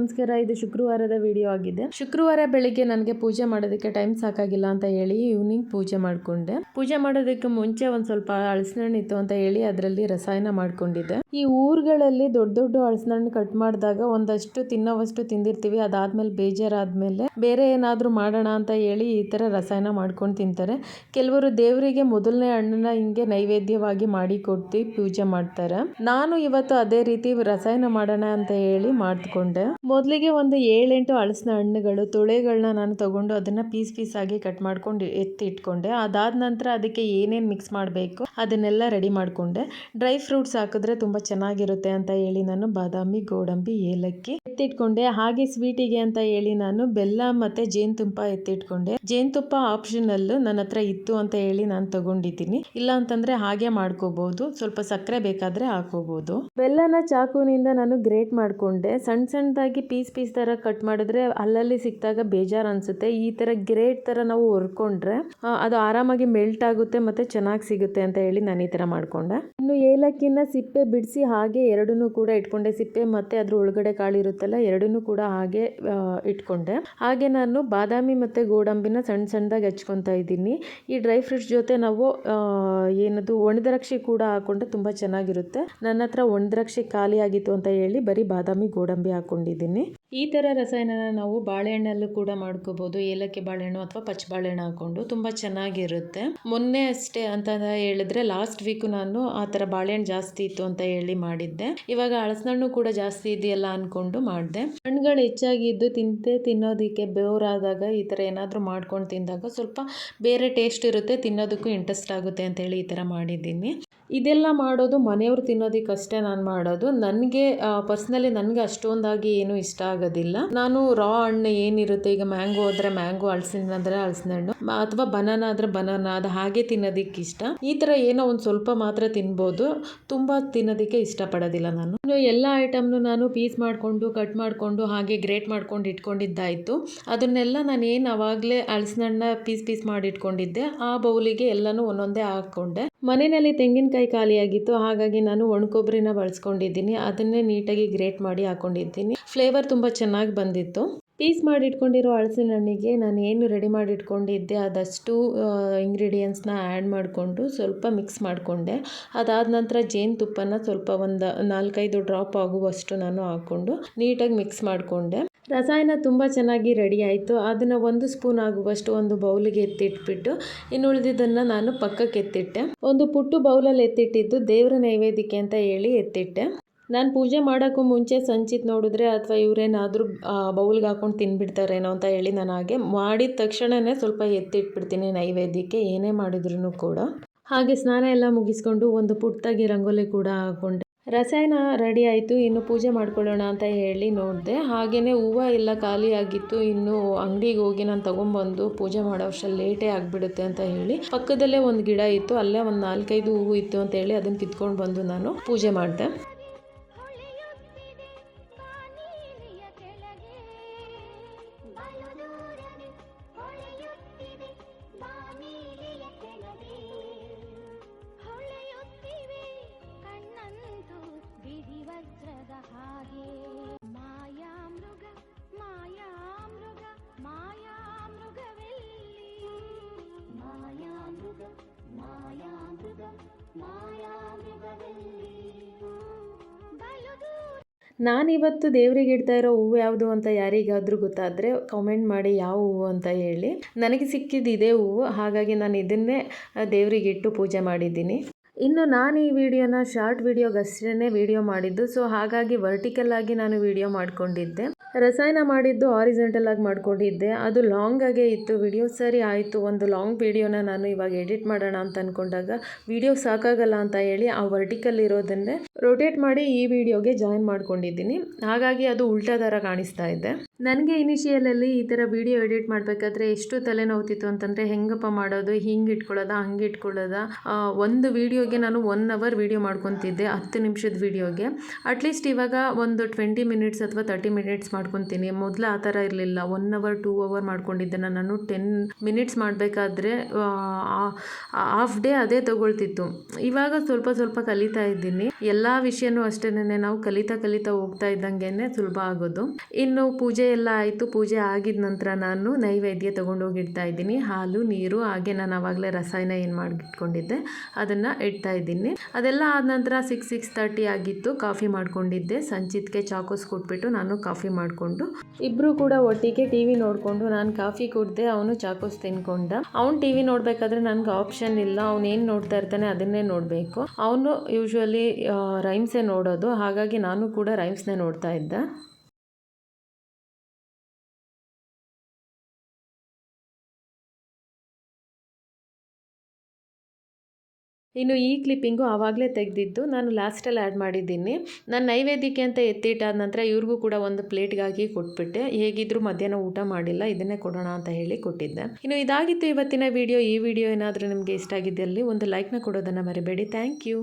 ನಮಸ್ಕಾರ, ಇದು ಶುಕ್ರವಾರದ ವಿಡಿಯೋ ಆಗಿದೆ. ಶುಕ್ರವಾರ ಬೆಳಿಗ್ಗೆ ನನಗೆ ಪೂಜೆ ಮಾಡೋದಕ್ಕೆ ಟೈಮ್ ಸಾಕಾಗಿಲ್ಲ ಅಂತ ಹೇಳಿ ಈವ್ನಿಂಗ್ ಪೂಜೆ ಮಾಡ್ಕೊಂಡೆ. ಪೂಜೆ ಮಾಡೋದಕ್ಕೆ ಮುಂಚೆ ಒಂದು ಸ್ವಲ್ಪ ಹಣ್ಣು ಇತ್ತು ಅಂತ ಹೇಳಿ ಅದರಲ್ಲಿ ರಸಾಯನ ಮಾಡ್ಕೊಂಡಿದ್ದೆ. ಈ ಊರುಗಳಲ್ಲಿ ದೊಡ್ಡ ದೊಡ್ಡ ಹಣ್ಣು ಕಟ್ ಮಾಡಿದಾಗ ಒಂದಷ್ಟು ತಿನ್ನೋವಷ್ಟು ತಿಂದಿರ್ತೀವಿ, ಅದಾದ್ಮೇಲೆ ಬೇಜಾರಾದ್ಮೇಲೆ ಬೇರೆ ಏನಾದರೂ ಮಾಡೋಣ ಅಂತ ಹೇಳಿ ಈ ತರ ರಸಾಯನ ಮಾಡ್ಕೊಂಡು ತಿಂತಾರೆ. ಕೆಲವರು ದೇವರಿಗೆ ಮೊದಲನೇ ಹಣ್ಣನ್ನ ಹಿಂಗೆ ನೈವೇದ್ಯವಾಗಿ ಮಾಡಿ ಕೊಡ್ತೀವಿ ಪೂಜೆ ಮಾಡ್ತಾರೆ. ನಾನು ಇವತ್ತು ಅದೇ ರೀತಿ ರಸಾಯನ ಮಾಡೋಣ ಅಂತ ಹೇಳಿ ಮಾಡ್ಕೊಂಡೆ. ಮೊದಲಿಗೆ ಒಂದು ಏಳೆಂಟು ಹಳಸಿನ ಹಣ್ಣುಗಳು ತೊಳೆಗಳನ್ನ ನಾನು ತಗೊಂಡು ಅದನ್ನ ಪೀಸ್ ಪೀಸ್ ಆಗಿ ಕಟ್ ಮಾಡ್ಕೊಂಡು ಎತ್ತಿ ಇಟ್ಕೊಂಡೆ. ಅದಾದ ನಂತರ ಅದಕ್ಕೆ ಏನೇನು ಮಿಕ್ಸ್ ಮಾಡಬೇಕು ಅದನ್ನೆಲ್ಲ ರೆಡಿ ಮಾಡ್ಕೊಂಡೆ. ಡ್ರೈ ಫ್ರೂಟ್ಸ್ ಹಾಕಿದ್ರೆ ತುಂಬ ಚೆನ್ನಾಗಿರುತ್ತೆ ಅಂತ ಹೇಳಿ ನಾನು ಬಾದಾಮಿ, ಗೋಡಂಬಿ, ಏಲಕ್ಕಿ ಎತ್ತಿಟ್ಕೊಂಡೆ ಹಾಗೆ ಸ್ವೀಟಿಗೆ ಅಂತ ಹೇಳಿ ನಾನು ಬೆಲ್ಲ ಮತ್ತೆ ಜೇನುತುಪ್ಪ ಎತ್ತಿಟ್ಕೊಂಡೆ ಜೇನುತುಪ್ಪ ಆಪ್ಷನಲ್ ನನ್ನ ಹತ್ರ ಇತ್ತು ಅಂತ ಹೇಳಿ ನಾನು ತಗೊಂಡಿದ್ದೀನಿ. ಇಲ್ಲ ಅಂತಂದ್ರೆ ಹಾಗೆ ಮಾಡ್ಕೋಬಹುದು ಸ್ವಲ್ಪ ಸಕ್ಕರೆ ಬೇಕಾದ್ರೆ ಹಾಕೋಬಹುದು ಬೆಲ್ಲನ ಚಾಕುನಿಂದ ನಾನು ಗ್ರೇಟ್ ಮಾಡ್ಕೊಂಡೆ. ಸಣ್ಣ ಸಣ್ಣದಾಗಿ ಪೀಸ್ ಪೀಸ್ ತರ ಕಟ್ ಮಾಡಿದ್ರೆ ಅಲ್ಲಲ್ಲಿ ಸಿಕ್ಕಿದಾಗ ಬೇಜಾರು ಅನ್ಸುತ್ತೆ. ಈ ತರ ಗ್ರೇಟ್ ತರ ನಾವು ಹೊರ್ಕೊಂಡ್ರೆ ಅದು ಆರಾಮಾಗಿ ಮೆಲ್ಟ್ ಆಗುತ್ತೆ ಮತ್ತೆ ಚೆನ್ನಾಗಿ ಸಿಗುತ್ತೆ ಅಂತ ಹೇಳಿ ನಾನು ಈ ತರ ಮಾಡ್ಕೊಂಡೆ. ಇನ್ನು ಏಲಕ್ಕಿನ ಸಿಪ್ಪೆ ಬಿಡಿಸಿ ಹಾಗೆ ಎರಡನ್ನೂ ಕೂಡ ಇಟ್ಕೊಂಡೆ. ಸಿಪ್ಪೆ ಮತ್ತೆ ಅದ್ರ ಒಳಗಡೆ ಕಾಳು ಇರುತ್ತಲ್ಲ, ಎರಡನ್ನೂ ಕೂಡ ಹಾಗೆ ಇಟ್ಕೊಂಡೆ. ಹಾಗೆ ನಾನು ಬಾದಾಮಿ ಮತ್ತೆ ಗೋಡಂಬಿನ ಸಣ್ಣ ಸಣ್ಣದಾಗಿ ಹಚ್ಕೊತಾ ಇದ್ದೀನಿ. ಈ ಡ್ರೈ ಫ್ರೂಟ್ಸ್ ಜೊತೆ ನಾವು ಏನದು ಒಣದ್ರಾಕ್ಷಿ ಕೂಡ ಹಾಕೊಂಡ್ರೆ ತುಂಬಾ ಚೆನ್ನಾಗಿರುತ್ತೆ. ನನ್ನ ಹತ್ರ ಒಣದ್ರಾಕ್ಷಿ ಖಾಲಿ ಆಗಿತ್ತು ಅಂತ ಹೇಳಿ ಬರೀ ಬಾದಾಮಿ, ಗೋಡಂಬಿ ಹಾಕೊಂಡಿದ್ದೀನಿ ಈ ಥರ ರಸಾಯನನ ನಾವು ಬಾಳೆಹಣ್ಣಲ್ಲೂ ಕೂಡ ಮಾಡ್ಕೋಬೋದು. ಏಲಕ್ಕಿ ಬಾಳೆಹಣ್ಣು ಅಥವಾ ಪಚ್ಚ ಬಾಳೆಹಣ್ಣು ಹಾಕೊಂಡು ತುಂಬ ಚೆನ್ನಾಗಿರುತ್ತೆ. ಮೊನ್ನೆ ಅಷ್ಟೇ ಅಂತ ಹೇಳಿದ್ರೆ ಲಾಸ್ಟ್ ವೀಕು ನಾನು ಆ ಥರ ಬಾಳೆಹಣ್ಣು ಜಾಸ್ತಿ ಇತ್ತು ಅಂತ ಹೇಳಿ ಮಾಡಿದ್ದೆ. ಇವಾಗ ಹಳಸಣ್ಣು ಕೂಡ ಜಾಸ್ತಿ ಇದೆಯಲ್ಲ ಅಂದ್ಕೊಂಡು ಮಾಡಿದೆ. ಹಣ್ಣುಗಳು ಹೆಚ್ಚಾಗಿದ್ದು ತಿಂತೆ ತಿನ್ನೋದಕ್ಕೆ ಬೋರಾದಾಗ ಈ ಥರ ಏನಾದರೂ ಮಾಡ್ಕೊಂಡು ತಿಂದಾಗ ಸ್ವಲ್ಪ ಬೇರೆ ಟೇಸ್ಟ್ ಇರುತ್ತೆ, ತಿನ್ನೋದಕ್ಕೂ ಇಂಟ್ರೆಸ್ಟ್ ಆಗುತ್ತೆ ಅಂತ ಹೇಳಿ ಈ ಥರ ಮಾಡಿದ್ದೀನಿ. ಇದೆಲ್ಲ ಮಾಡೋದು ಮನೆಯವ್ರು ತಿನ್ನೋದಕ್ಕಷ್ಟೇ ನಾನು ಮಾಡೋದು. ನನಗೆ ಪರ್ಸ್ನಲಿ ನನಗೆ ಅಷ್ಟೊಂದಾಗಿ ಏನು ಇಷ್ಟ ಆಗೋದಿಲ್ಲ. ನಾನು ರಾ ಹಣ್ಣು ಏನಿರುತ್ತೆ, ಈಗ ಮ್ಯಾಂಗೋ ಆದರೆ ಮ್ಯಾಂಗೋ ಹಲಸಿನ ಅಂದರೆ ಹಲಸಿನ ಹಣ್ಣು ಅಥವಾ ಬನಾನ ಆದರೆ ಬನಾನ ಅದು ಹಾಗೆ ತಿನ್ನೋದಿಕ್ಕೆ ಇಷ್ಟ. ಈ ಥರ ಏನೋ ಒಂದು ಸ್ವಲ್ಪ ಮಾತ್ರ ತಿನ್ಬೋದು. ತುಂಬ ತಿನ್ನೋದಕ್ಕೆ ಇಷ್ಟಪಡೋದಿಲ್ಲ ನಾನು. ಎಲ್ಲ ಐಟಮ್ನು ನಾನು ಪೀಸ್ ಮಾಡಿಕೊಂಡು ಕಟ್ ಮಾಡಿಕೊಂಡು, ಹಾಗೆ ಗ್ರೇಟ್ ಮಾಡ್ಕೊಂಡು ಇಟ್ಕೊಂಡಿದ್ದಾಯಿತು. ಅದನ್ನೆಲ್ಲ ನಾನು ಏನು ಅವಾಗಲೇ ಹಲಸಿನ ಹಣ್ಣ ಪೀಸ್ ಪೀಸ್ ಮಾಡಿ ಇಟ್ಕೊಂಡಿದ್ದೆ. ಆ ಬೌಲಿಗೆ ಎಲ್ಲನೂ ಒಂದೊಂದೇ ಹಾಕ್ಕೊಂಡೆ. ಮನೆಯಲ್ಲಿ ತೆಂಗಿನಕಾಯಿ ಖಾಲಿಯಾಗಿತ್ತು, ಹಾಗಾಗಿ ನಾನು ಒಣಕೊಬ್ಬರಿನ ಬಳಸ್ಕೊಂಡಿದ್ದೀನಿ. ಅದನ್ನೇ ನೀಟಾಗಿ ಗ್ರೇಟ್ ಮಾಡಿ ಹಾಕೊಂಡಿದ್ದೀನಿ. ಫ್ಲೇವರ್ ತುಂಬ ಚೆನ್ನಾಗಿ ಬಂದಿತ್ತು. ಪೀಸ್ ಮಾಡಿ ಇಟ್ಕೊಂಡಿರೋ ಹಲಸಿನ ಹಣ್ಣಿಗೆ ನಾನು ಏನು ರೆಡಿ ಮಾಡಿ ಇಟ್ಕೊಂಡಿದ್ದೆ ಅದಷ್ಟು ಇಂಗ್ರೀಡಿಯೆಂಟ್ಸ್ನ ಆ್ಯಡ್ ಮಾಡಿಕೊಂಡು ಸ್ವಲ್ಪ ಮಿಕ್ಸ್ ಮಾಡಿಕೊಂಡೆ. ಅದಾದ ನಂತರ ಜೇನುತುಪ್ಪನ ಸ್ವಲ್ಪ ಒಂದು ನಾಲ್ಕೈದು ಡ್ರಾಪ್ ಆಗುವಷ್ಟು ನಾನು ಹಾಕ್ಕೊಂಡು ನೀಟಾಗಿ ಮಿಕ್ಸ್ ಮಾಡಿಕೊಂಡೆ. ರಸಾಯನ ತುಂಬ ಚೆನ್ನಾಗಿ ರೆಡಿ ಆಯಿತು. ಅದನ್ನು ಒಂದು ಸ್ಪೂನ್ ಆಗುವಷ್ಟು ಒಂದು ಬೌಲಿಗೆ ಎತ್ತಿಟ್ಬಿಟ್ಟು, ಇನ್ನು ಉಳಿದಿದ್ದನ್ನು ನಾನು ಪಕ್ಕಕ್ಕೆ ಎತ್ತಿಟ್ಟೆ. ಒಂದು ಪುಟ್ಟು ಬೌಲಲ್ಲಿ ಎತ್ತಿಟ್ಟಿದ್ದು ದೇವರ ನೈವೇದ್ಯಕ್ಕೆ ಅಂತ ಹೇಳಿ ಎತ್ತಿಟ್ಟೆ. ನಾನು ಪೂಜೆ ಮಾಡೋಕ್ಕೂ ಮುಂಚೆ ಸಂಚಿತ್ ನೋಡಿದ್ರೆ ಅಥವಾ ಇವರೇನಾದರೂ ಬೌಲ್ಗೆ ಹಾಕೊಂಡು ತಿನ್ಬಿಡ್ತಾರೇನೋ ಅಂತ ಹೇಳಿ ನಾನು ಹಾಗೆ ಮಾಡಿದ ತಕ್ಷಣವೇ ಸ್ವಲ್ಪ ಎತ್ತಿಟ್ಬಿಡ್ತೀನಿ ನೈವೇದ್ಯಕ್ಕೆ, ಏನೇ ಮಾಡಿದ್ರು ಕೂಡ. ಹಾಗೆ ಸ್ನಾನ ಎಲ್ಲ ಮುಗಿಸ್ಕೊಂಡು ಒಂದು ಪುಟ್ಟಾಗಿ ರಂಗೋಲಿ ಕೂಡ ಹಾಕ್ಕೊಂಡೆ ರಸಾಯನ ರೆಡಿ ಆಯಿತು, ಇನ್ನು ಪೂಜೆ ಮಾಡ್ಕೊಳ್ಳೋಣ ಅಂತ ಹೇಳಿ ನೋಡಿದೆ. ಹಾಗೆಯೇ ಹೂವು ಎಲ್ಲ ಖಾಲಿಯಾಗಿತ್ತು ಇನ್ನು ಅಂಗಡಿಗೆ ಹೋಗಿ ನಾನು ತೊಗೊಂಬಂದು ಪೂಜೆ ಮಾಡೋ ಲೇಟೇ ಆಗಿಬಿಡುತ್ತೆ ಅಂತ ಹೇಳಿ ಪಕ್ಕದಲ್ಲೇ ಒಂದು ಗಿಡ ಇತ್ತು, ಅಲ್ಲೇ ಒಂದು ನಾಲ್ಕೈದು ಹೂವು ಇತ್ತು ಅಂತ ಹೇಳಿ ಅದನ್ನು ಕಿತ್ಕೊಂಡು ಬಂದು ನಾನು ಪೂಜೆ ಮಾಡಿದೆ. ನಾನಿವತ್ತು ದೇವರಿಗೆ ಇಡ್ತಾ ಇರೋ ಹೂವು ಯಾವುದು ಅಂತ ಯಾರಿಗಾದರೂ ಗೊತ್ತಾದರೆ ಕಾಮೆಂಟ್ ಮಾಡಿ ಯಾವ ಹೂವು ಅಂತ ಹೇಳಿ. ನನಗೆ ಸಿಕ್ಕಿದ್ದು ಇದೇ ಹೂವು, ಹಾಗಾಗಿ ನಾನು ಇದನ್ನೇ ದೇವರಿಗೆ ಇಟ್ಟು ಪೂಜೆ ಮಾಡಿದ್ದೀನಿ. ಇನ್ನು ನಾನು ಈ ವಿಡಿಯೋನ ಶಾರ್ಟ್ ವಿಡಿಯೋಗಷ್ಟೇ ವಿಡಿಯೋ ಮಾಡಿದ್ದು ಸೊ ಹಾಗಾಗಿ ವರ್ಟಿಕಲ್ ಆಗಿ ನಾನು ವಿಡಿಯೋ ಮಾಡ್ಕೊಂಡಿದ್ದೆ. ರಸಾಯನ ಮಾಡಿದ್ದು ಆಗಿ ಮಾಡ್ಕೊಂಡಿದ್ದೆ. ಅದು ಲಾಂಗ್ ಆಗೇ ಇತ್ತು. ವಿಡಿಯೋ ಸರಿ ಆಯಿತು. ಒಂದು ಲಾಂಗ್ ವಿಡಿಯೋನ ನಾನು ಇವಾಗ ಎಡಿಟ್ ಮಾಡೋಣ ಅಂತ ಅಂದ್ಕೊಂಡಾಗ ವಿಡಿಯೋ ಸಾಕಾಗಲ್ಲ ಅಂತ ಹೇಳಿ ಆ ವರ್ಟಿಕಲ್ ಇರೋದನ್ನೇ ರೊಟೇಟ್ ಮಾಡಿ ಈ ವಿಡಿಯೋಗೆ ಜಾಯಿನ್ ಮಾಡ್ಕೊಂಡಿದ್ದೀನಿ. ಹಾಗಾಗಿ ಅದು ಉಲ್ಟಾ ಥರ ಕಾಣಿಸ್ತಾ ಇದೆ. ನನಗೆ ಇನಿಷಿಯಲಲ್ಲಿ ಈ ಥರ ವಿಡಿಯೋ ಎಡಿಟ್ ಮಾಡಬೇಕಾದ್ರೆ ಎಷ್ಟು ತಲೆನೋವ್ತಿತ್ತು ಅಂತಂದರೆ, ಹೆಂಗಪ್ಪ ಮಾಡೋದು? ಹಿಂಗೆ ಇಟ್ಕೊಳ್ಳೋದ? ಹಂಗೆ ಇಟ್ಕೊಳ್ಳೋದ? ಒಂದು ವಿಡಿಯೋಗೆ ನಾನು ಒನ್ ಅವರ್ ವಿಡಿಯೋ ಮಾಡ್ಕೊತಿದ್ದೆ, ಹತ್ತು ನಿಮಿಷದ ವಿಡಿಯೋಗೆ. ಅಟ್ಲೀಸ್ಟ್ ಇವಾಗ ಒಂದು ಟ್ವೆಂಟಿ ಮಿನಿಟ್ಸ್ ಅಥವಾ ತರ್ಟಿ ಮಿನಿಟ್ಸ್ ಮಾಡ್ಕೊತೀನಿ. ಮೊದಲು ಆ ಥರ ಇರಲಿಲ್ಲ. ಒನ್ ಅವರ್ ಟೂ ಅವರ್ ಮಾಡ್ಕೊಂಡಿದ್ದೆ ನಾನು. ಟೆನ್ ಮಿನಿಟ್ಸ್ ಮಾಡಬೇಕಾದ್ರೆ ಹಾಫ್ ಡೇ ಅದೇ ತೊಗೊಳ್ತಿತ್ತು. ಇವಾಗ ಸ್ವಲ್ಪ ಸ್ವಲ್ಪ ಕಲಿತಾ ಇದ್ದೀನಿ. ಎಲ್ಲ ವಿಷಯನೂ ಅಷ್ಟೇನೆ ನಾವು ಕಲಿತಾ ಕಲಿತಾ ಹೋಗ್ತಾ ಇದ್ದಂಗೆ ಸುಲಭ ಆಗೋದು. ಇನ್ನು ಪೂಜೆ ಎಲ್ಲ ಆಯಿತು, ಪೂಜೆ ಆಗಿದ ನಂತರ ನಾನು ನೈವೇದ್ಯ ತೊಗೊಂಡೋಗಿ ಇಡ್ತಾ ಇದ್ದೀನಿ. ಹಾಲು, ನೀರು, ಹಾಗೆ ನಾನು ಆವಾಗಲೇ ರಸಾಯನ ಏನು ಮಾಡಿಟ್ಕೊಂಡಿದ್ದೆ ಅದನ್ನು ಇಡ್ತಾ ಇದ್ದೀನಿ. ಅದೆಲ್ಲ ಆದ ನಂತರ ಸಿಕ್ಸ್ ಸಿಕ್ಸ್ ತರ್ಟಿ ಆಗಿತ್ತು, ಕಾಫಿ ಮಾಡ್ಕೊಂಡಿದ್ದೆ. ಸಂಚಿತ್ಗೆ ಚಾಕೋಸ್ ಕೊಟ್ಬಿಟ್ಟು ನಾನು ಕಾಫಿ ಮಾಡಿಕೊಂಡು ಇಬ್ಬರು ಕೂಡ ಒಟ್ಟಿಗೆ ಟಿ ವಿ ನೋಡಿಕೊಂಡು ನಾನು ಕಾಫಿ ಕುಡ್ದೆ, ಅವನು ಚಾಕೋಸ್ ತಿನ್ಕೊಂಡ. ಅವ್ನು ಟಿ ವಿ ನೋಡಬೇಕಾದ್ರೆ ನನಗೆ ಆಪ್ಷನ್ ಇಲ್ಲ, ಅವ್ನು ಏನು ನೋಡ್ತಾ ಇರ್ತಾನೆ ಅದನ್ನೇ ನೋಡಬೇಕು. ಅವನು ಯೂಶ್ವಲಿ ರೈಮ್ಸೇ ನೋಡೋದು, ಹಾಗಾಗಿ ನಾನು ಕೂಡ ರೈಮ್ಸ್ನೇ ನೋಡ್ತಾ ಇದ್ದೆ. ಇನ್ನು ಈ ಕ್ಲಿಪ್ಪಿಂಗು ಆವಾಗಲೇ ತೆಗೆದಿದ್ದು ನಾನು ಲಾಸ್ಟಲ್ಲಿ ಆ್ಯಡ್ ಮಾಡಿದ್ದೀನಿ. ನಾನು ನೈವೇದ್ಯಕ್ಕೆ ಅಂತ ಎತ್ತಿಟ್ಟಾದ ನಂತರ ಇವ್ರಿಗೂ ಕೂಡ ಒಂದು ಪ್ಲೇಟ್ಗಾಗಿ ಕೊಟ್ಬಿಟ್ಟೆ. ಹೇಗಿದ್ರು ಮಧ್ಯಾಹ್ನ ಊಟ ಮಾಡಿಲ್ಲ, ಇದನ್ನೇ ಕೊಡೋಣ ಅಂತ ಹೇಳಿ ಕೊಟ್ಟಿದ್ದೆ. ಇನ್ನು ಇದಾಗಿತ್ತು ಇವತ್ತಿನ ವಿಡಿಯೋ. ಈ ವಿಡಿಯೋ ಏನಾದರೂ ನಿಮಗೆ ಇಷ್ಟ ಆಗಿದ್ದಲ್ಲಿ ಒಂದು ಲೈಕ್ನ ಕೊಡೋದನ್ನು ಮರಿಬೇಡಿ. Thank you.